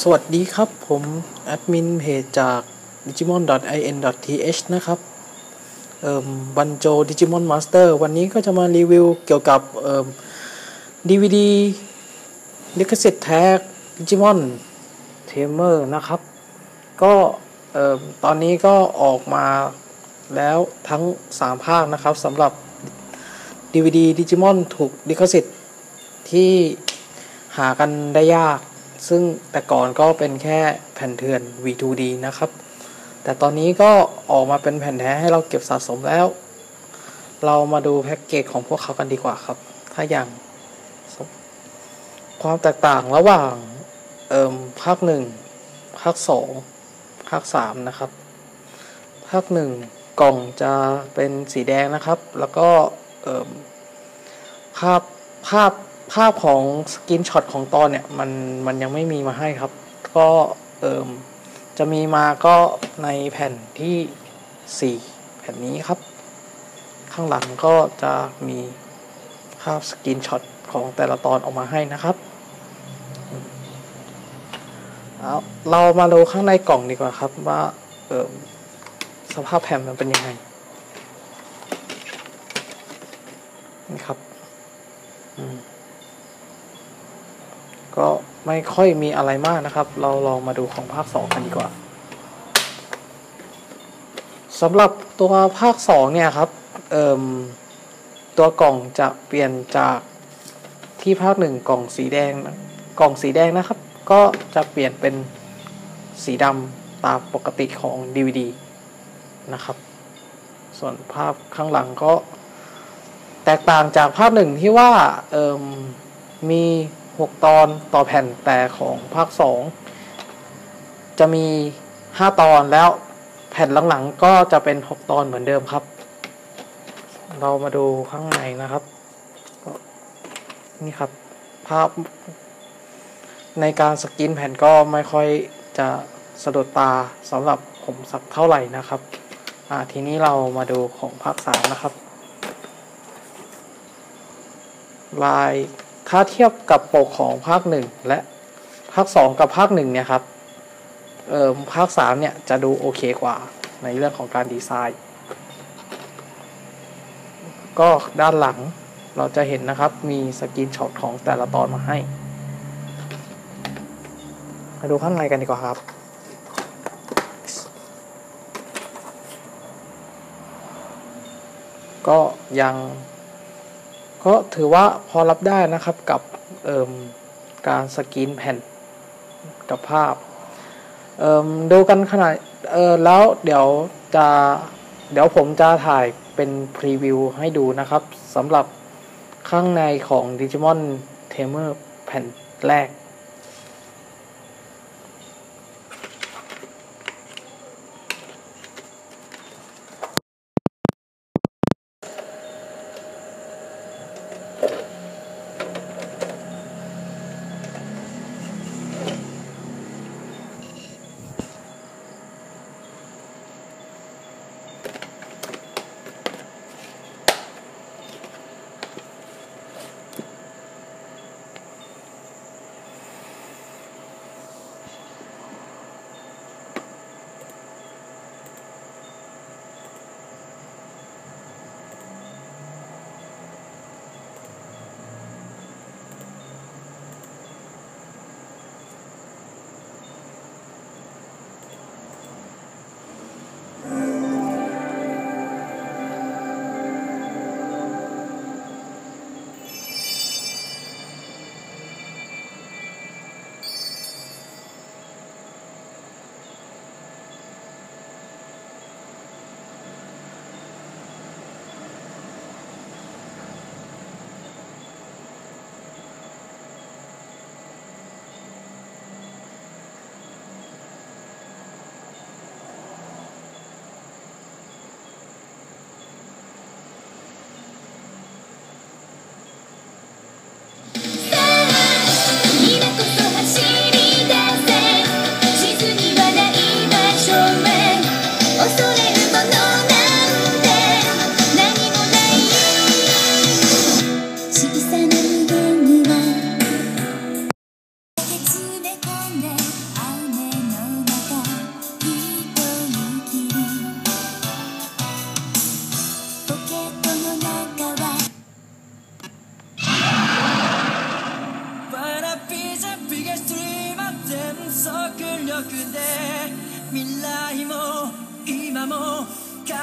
สวัสดีครับ ผมแอดมินเพจจาก digimon.in.th นะครับเอ่อบันโจ Digimon Master วันนี้ก็จะมารีวิวเกี่ยวกับเอ่อ DVD ลิขสิทธิ์แท้ Digimon Tamer นะครับ ก็เอ่อตอนนี้ก็ออกมาแล้วทั้ง 3 ภาคนะครับสำหรับ DVD Digimon ถูกลิขสิทธิ์ที่หากันได้ยาก ซึ่งแต่ก่อนก็เป็นแค่แผ่นเถื่อน V2D นะครับ แต่ตอนนี้ก็ออกมาเป็นแผ่นแท้ให้เราเก็บสะสมแล้ว เรามาดูแพ็กเกจของพวกเขากันดีกว่าครับ ถ้าอย่าง ความแตกต่างระหว่างเอิมภาคหนึ่งภาคสองภาคสามนะครับ ภาคหนึ่งกล่องจะเป็นสีแดงนะครับ แล้วก็เอิมภาพภาพ ภาพของสกินช็อตของตอนเนี่ยมันมันยังไม่มีมาให้ครับ ก็เอิมจะมีมาก็ในแผ่นที่ 4 แผ่นนี้ครับ ข้างหลังก็จะมีภาพสกินช็อตของแต่ละตอนออกมาให้นะครับเอาเรามาดูข้างในกล่องดีกว่าครับว่าเอิมสภาพแผ่นมันเป็นยังไงนี่ครับ อืม ก็ไม่ค่อยมีอะไรมากนะครับ เราลองมาดูของภาค2กันดีกว่าสำหรับตัวภาค2เนี่ยครับเอ่มตัวกล่องจะเปลี่ยนจากที่ภาค1กล่องสีแดงนะกล่องสีแดงนะครับ ก็จะเปลี่ยนเป็นสีดำตามปกติของ DVD นะครับ ส่วนภาพข้างหลังก็แตกต่างจากภาคหนึ่งที่ว่าเอ่มมี 6 ตอนต่อแผ่นแต่ของภาค 2 จะมี 5 ตอนแล้วแผ่นหลังๆก็จะเป็น 6 ตอนเหมือนเดิมครับ เรามาดูข้างในนะครับ นี่ครับภาพในการสกินแผ่นก็ไม่ค่อยจะสะดุดตาสำหรับผมสักเท่าไหร่นะครับ ทีนี้เรามาดูของภาค 3 นะครับลาย ถ้าเทียบกับปกของภาคหนึ่งและภาคสองกับภาคหนึ่งเนี่ยครับเอ่อภาคสามเนี่ยจะดูโอเคกว่าในเรื่องของการดีไซน์ ก็ด้านหลังเราจะเห็นนะครับมีสกรีนช็อตของแต่ละตอนมาให้ มาดูข้างในกันดีกว่าครับ ก็ยัง ก็ถือว่าพอรับได้นะครับกับการสกรีนแผ่นกับภาพดูกันขนาดแล้วเดี๋ยวจะเดี๋ยวผมจะถ่ายเป็นพรีวิวให้ดูนะครับสำหรับข้างในของ Digimon Tamer แผ่นแรก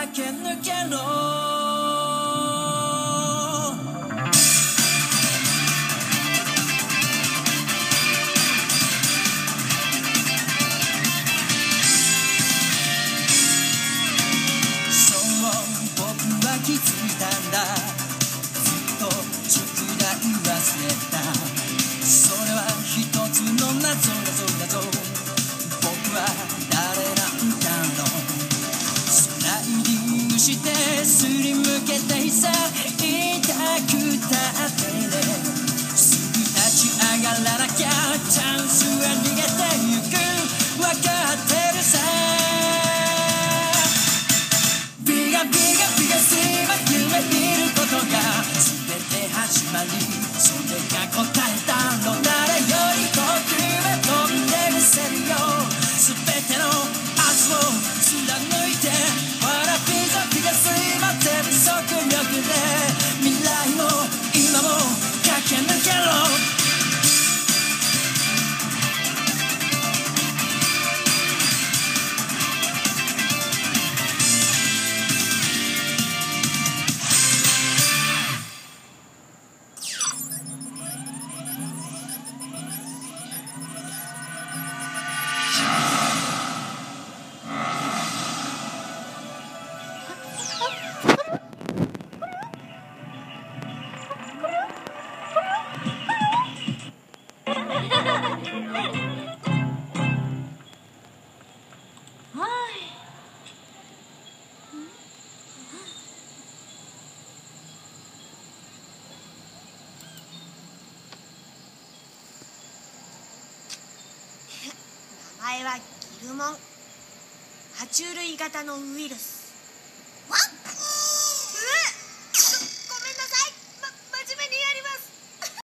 駆け抜けろ。そう僕は気づいたんだ。ずっと宿題忘れた。それは一つの謎謎謎してすりむけてさ痛くたってね。すぐ立ち上がらな 前はギルモン。爬虫類型のウイルス。